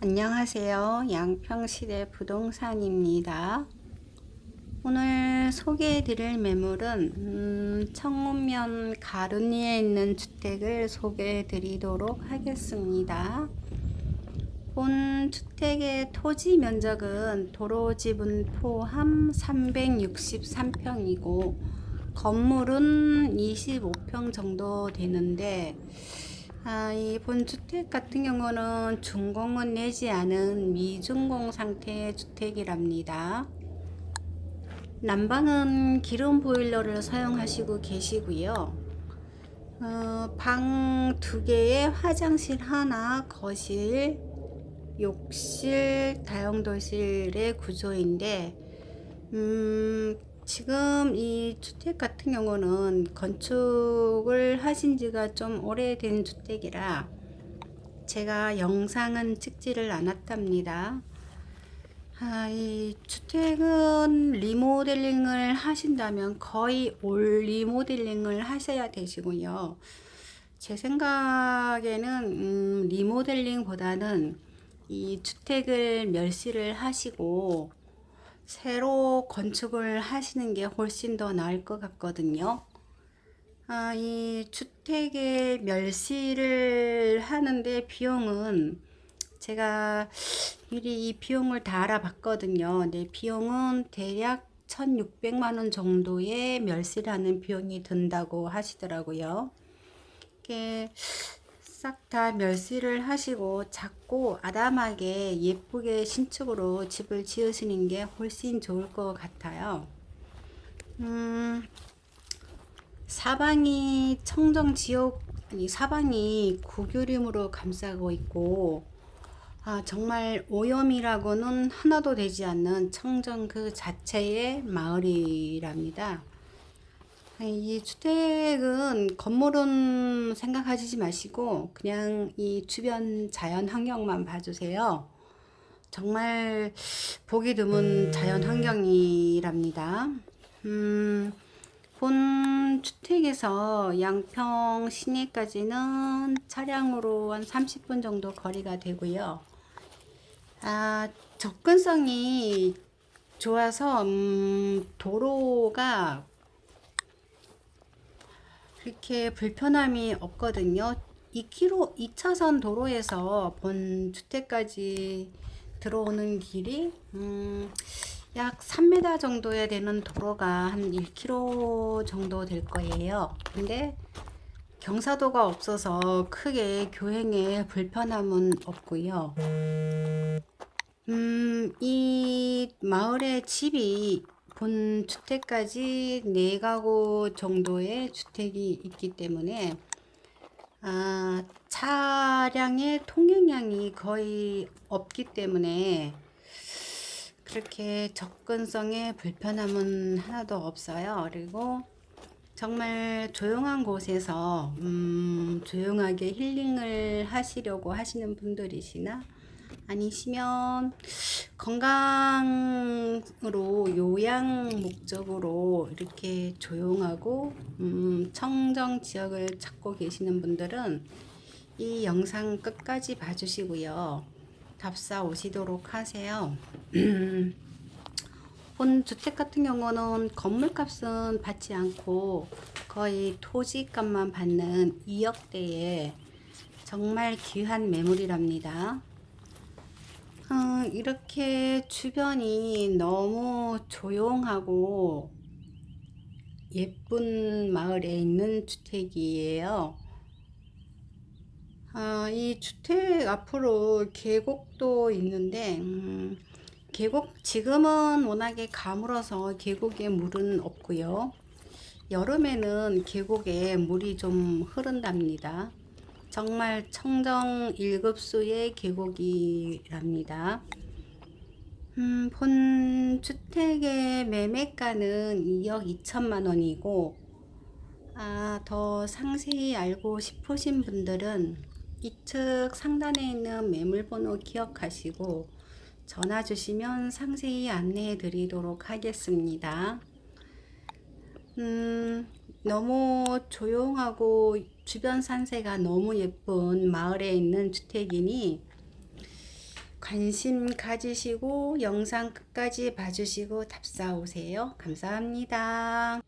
안녕하세요. 양평시대 부동산입니다. 오늘 소개해 드릴 매물은 음, 청운면 가른리에 있는 주택을 소개해 드리도록 하겠습니다. 본 주택의 토지 면적은 도로 지분 포함 363평이고 건물은 25평 정도 되는데 아, 이 본주택 같은 경우는 준공은 내지 않은 미준공 상태의 주택이랍니다. 난방은 기름 보일러를 사용하시고 계시고요. 어, 방 두 개에 화장실 하나, 거실, 욕실, 다용도실의 구조인데, 음, 지금 이 주택 같은 경우는 건축을 하신 지가 좀 오래된 주택이라 제가 영상은 찍지를 않았답니다. 아, 이 주택은 리모델링을 하신다면 거의 올 리모델링을 하셔야 되시고요. 제 생각에는 음, 리모델링보다는 이 주택을 멸실을 하시고 새로 건축을 하시는 게 훨씬 더 나을 것 같거든요. 아, 이 주택의 멸실을 하는데 비용은 제가 미리 이 비용을 다 알아봤거든요. 네, 비용은 대략 1,600만 원 정도의 멸실하는 비용이 든다고 하시더라고요. 이게 싹 다 멸실을 하시고 작고 아담하게 예쁘게 신축으로 집을 지으시는 게 훨씬 좋을 것 같아요. 음, 사방이 청정 지역, 아니, 사방이 구교림으로 감싸고 있고, 아, 정말 오염이라고는 하나도 되지 않는 청정 그 자체의 마을이랍니다. 이 주택은 건물은 생각하시지 마시고 그냥 이 주변 자연 환경만 봐주세요. 정말 보기 드문 자연 환경이랍니다. 음, 본 주택에서 양평 시내까지는 차량으로 한 30분 정도 거리가 되고요. 아, 접근성이 좋아서 음, 도로가 그렇게 불편함이 없거든요. 2km, 2차선 도로에서 본 주택까지 들어오는 길이 음, 약 3m 정도에 되는 도로가 한 1km 정도 될 거예요. 근데 경사도가 없어서 크게 교행에 불편함은 없고요. 음, 이 마을의 집이 본 주택까지 네 가구 정도의 주택이 있기 때문에 아, 차량의 통행량이 거의 없기 때문에 그렇게 접근성에 불편함은 하나도 없어요. 그리고 정말 조용한 곳에서 음, 조용하게 힐링을 하시려고 하시는 분들이시나 아니시면 건강으로 요양 목적으로 이렇게 조용하고 음, 청정 지역을 찾고 계시는 분들은 이 영상 끝까지 봐주시고요. 답사 오시도록 하세요. 본 주택 같은 경우는 건물값은 받지 않고 거의 토지값만 받는 2억대의 정말 귀한 매물이랍니다. 어, 이렇게 주변이 너무 조용하고 예쁜 마을에 있는 주택이에요. 아, 이 주택 앞으로 계곡도 있는데, 음, 계곡, 지금은 워낙에 가물어서 계곡에 물은 없고요. 여름에는 계곡에 물이 좀 흐른답니다. 정말 청정 1급수의 계곡이랍니다. 음, 본 주택의 매매가는 2억 2천만 원이고, 아, 더 상세히 알고 싶으신 분들은 이측 상단에 있는 매물번호 기억하시고 전화 주시면 상세히 안내해 드리도록 하겠습니다. 음, 너무 조용하고 주변 산세가 너무 예쁜 마을에 있는 주택이니 관심 가지시고 영상 끝까지 봐주시고 답사 오세요. 감사합니다.